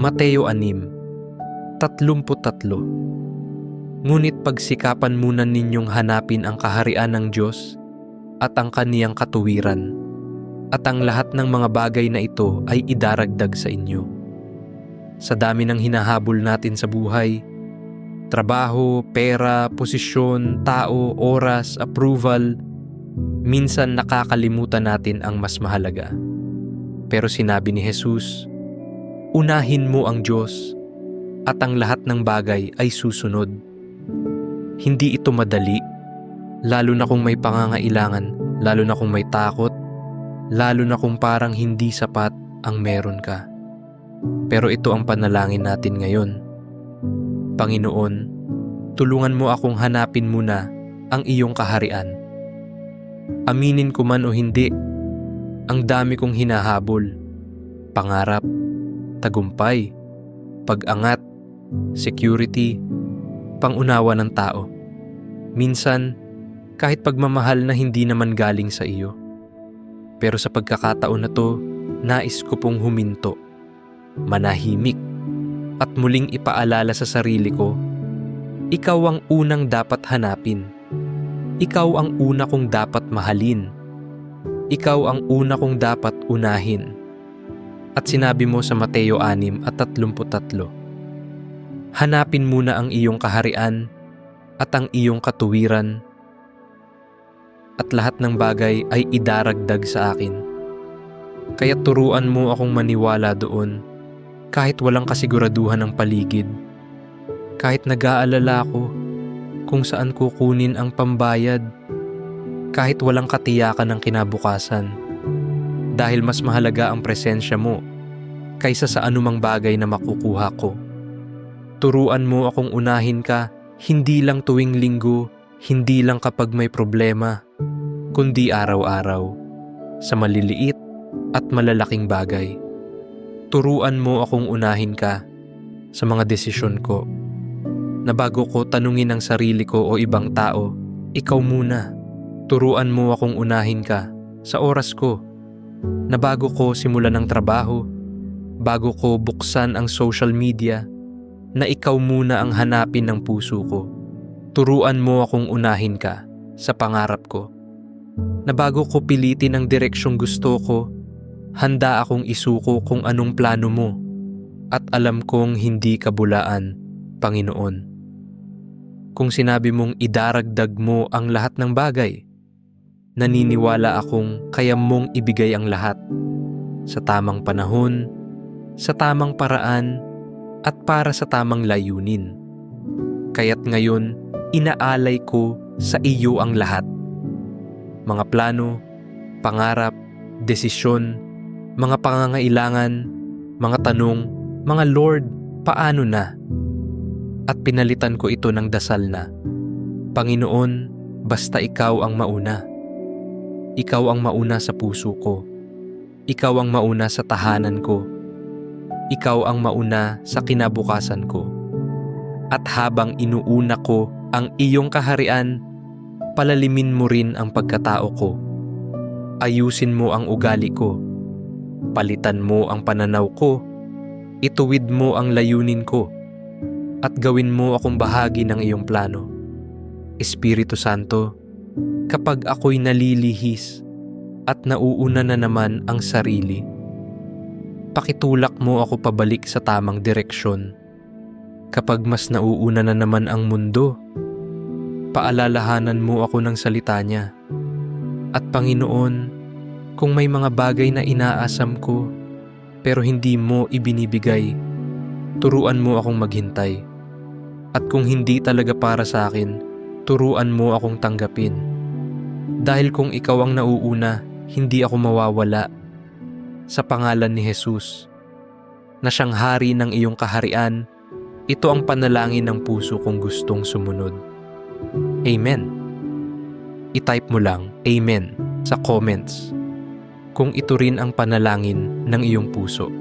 Mateo 6, 33 Ngunit pagsikapan muna ninyong hanapin ang kaharian ng Diyos at ang kaniyang katuwiran, at ang lahat ng mga bagay na ito ay idaragdag sa inyo. Sa dami ng hinahabol natin sa buhay, trabaho, pera, posisyon, tao, oras, approval, minsan nakakalimutan natin ang mas mahalaga. Pero sinabi ni Jesus, unahin mo ang Diyos at ang lahat ng bagay ay susunod. Hindi ito madali, lalo na kung may pangangailangan, lalo na kung may takot, lalo na kung parang hindi sapat ang meron ka. Pero ito ang panalangin natin ngayon. Panginoon, tulungan mo akong hanapin muna ang iyong kaharian. Aminin ko man o hindi, ang dami kong hinahabol, pangarap, tagumpay, pag-angat, security, pangunawa ng tao. Minsan, kahit pagmamahal na hindi naman galing sa iyo. Pero sa pagkakataon na to, nais ko pong huminto, manahimik, at muling ipaalala sa sarili ko, ikaw ang unang dapat hanapin. Ikaw ang una kong dapat mahalin. Ikaw ang una kong dapat unahin. At sinabi mo sa Mateo 6 at 33, Hanapin muna ang iyong kaharian at ang iyong katuwiran at lahat ng bagay ay idaragdag sa akin. Kaya turuan mo akong maniwala doon kahit walang kasiguraduhan ng paligid. Kahit nag-aalala ako kung saan kukunin ang pambayad. Kahit walang katiyakan ng kinabukasan. Dahil mas mahalaga ang presensya mo kaysa sa anumang bagay na makukuha ko. Turuan mo akong unahin ka hindi lang tuwing linggo, hindi lang kapag may problema, kundi araw-araw, sa maliliit at malalaking bagay. Turuan mo akong unahin ka sa mga desisyon ko, na bago ko tanungin ang sarili ko o ibang tao, ikaw muna. Turuan mo akong unahin ka sa oras ko, na bago ko simulan ang trabaho, bago ko buksan ang social media, na ikaw muna ang hanapin ng puso ko. Turuan mo akong unahin ka sa pangarap ko. Na bago ko pilitin ang direksyong gusto ko, handa akong isuko kung anong plano mo at alam kong hindi kabulaan, Panginoon. Kung sinabi mong idaragdag mo ang lahat ng bagay, naniniwala akong kaya mong ibigay ang lahat sa tamang panahon, sa tamang paraan, at para sa tamang layunin. Kaya't ngayon, inaalay ko sa iyo ang lahat. Mga plano, pangarap, desisyon, mga pangangailangan, mga tanong, mga Lord, paano na? At pinalitan ko ito ng dasal na, Panginoon, basta ikaw ang mauna. Ikaw ang mauna sa puso ko. Ikaw ang mauna sa tahanan ko ikaw ang mauna sa kinabukasan ko. At habang inuuna ko ang iyong kaharian, palalimin mo rin ang pagkatao ko. Ayusin mo ang ugali ko. Palitan mo ang pananaw ko. Ituwid mo ang layunin ko. At gawin mo akong bahagi ng iyong plano. Espiritu Santo, kapag ako'y nalilihis at nauuna na naman ang sarili, pakitulak mo ako pabalik sa tamang direksyon. Kapag mas nauuna na naman ang mundo, paalalahanan mo ako ng salita niya. At Panginoon, kung may mga bagay na inaasam ko pero hindi mo ibinibigay, turuan mo akong maghintay. At kung hindi talaga para sa akin, turuan mo akong tanggapin. Dahil kung ikaw ang nauuna, hindi ako mawawala sa pangalan ni Jesus na siyang hari ng iyong kaharian, ito ang panalangin ng puso kong gustong sumunod. Amen. I-type mo lang Amen sa comments kung ito rin ang panalangin ng iyong puso.